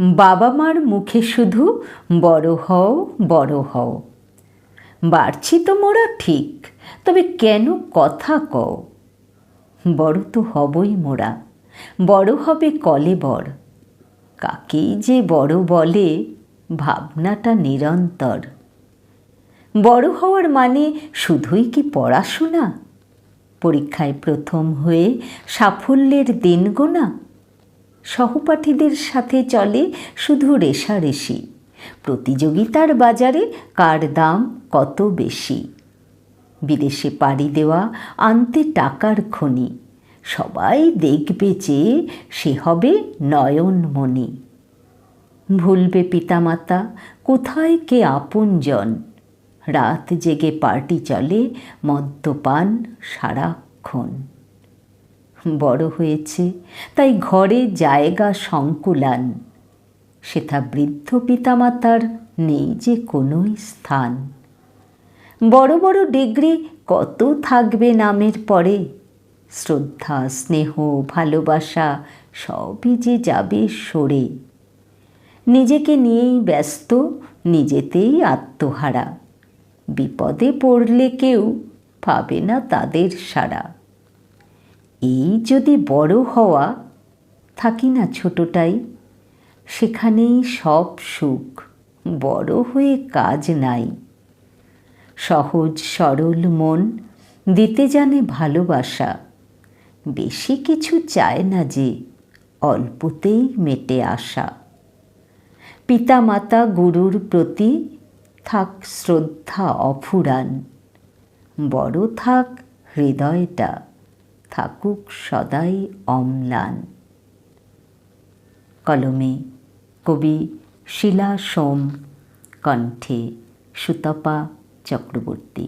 বাবা মার মুখে শুধু বড় হও বড় হও। বাড়ছি তো মোরা ঠিক, তবে কেন কথা কও? বড় তো হবই মোরা, বড় হবে কলে বড় কাকেই যে বড় বলে, ভাবনাটা নিরন্তর। বড় হওয়ার মানে শুধুই কি পড়াশোনা? পরীক্ষায় প্রথম হয়ে সাফল্যের দিন গোনা? সহপাঠীদের সাথে চলে শুধু রেশারেশি প্রতিযোগিতার বাজারে কার দাম কত বেশি? বিদেশে পাড়ি দেওয়া, আনতে টাকার খনি। সবাই দেখবে যে সে হবে নয়নমণি। ভুলবে পিতামাতা, কোথায় কে আপনজন রাত জেগে পার্টি চলে, মদ্যপান সারাক্ষণ। বড় হয়েছে, তাই ঘরে জায়গা সংকুলান। সেথা বৃদ্ধ পিতামাতার নেই যে কোনোই স্থান। বড় বড় ডিগ্রি কত থাকবে নামের পরে? শ্রদ্ধা, স্নেহ, ভালোবাসা সবই যে যাবে সরে। নিজেকে নিয়েই ব্যস্ত, নিজেতেই আত্মহারা। বিপদে পড়লে কেউ পাবে না তাদের সাড়া। এই যদি বড় হওয়া থাকি না ছোটটাই, সেখানেই সব সুখ, বড় হয়ে কাজ নাই। সহজ সরল মন দিতে জানে ভালোবাসা, বেশি কিছু চায় না যে অল্পতেই মেটে আসা। পিতামাতা গুরুর প্রতি থাক শ্রদ্ধা অফুরান, বড় থাক হৃদয়টা। থাকুক সদাই অম্লান। কলমে কবি শিলা সোম কণ্ঠে সুতপা চক্রবর্তী।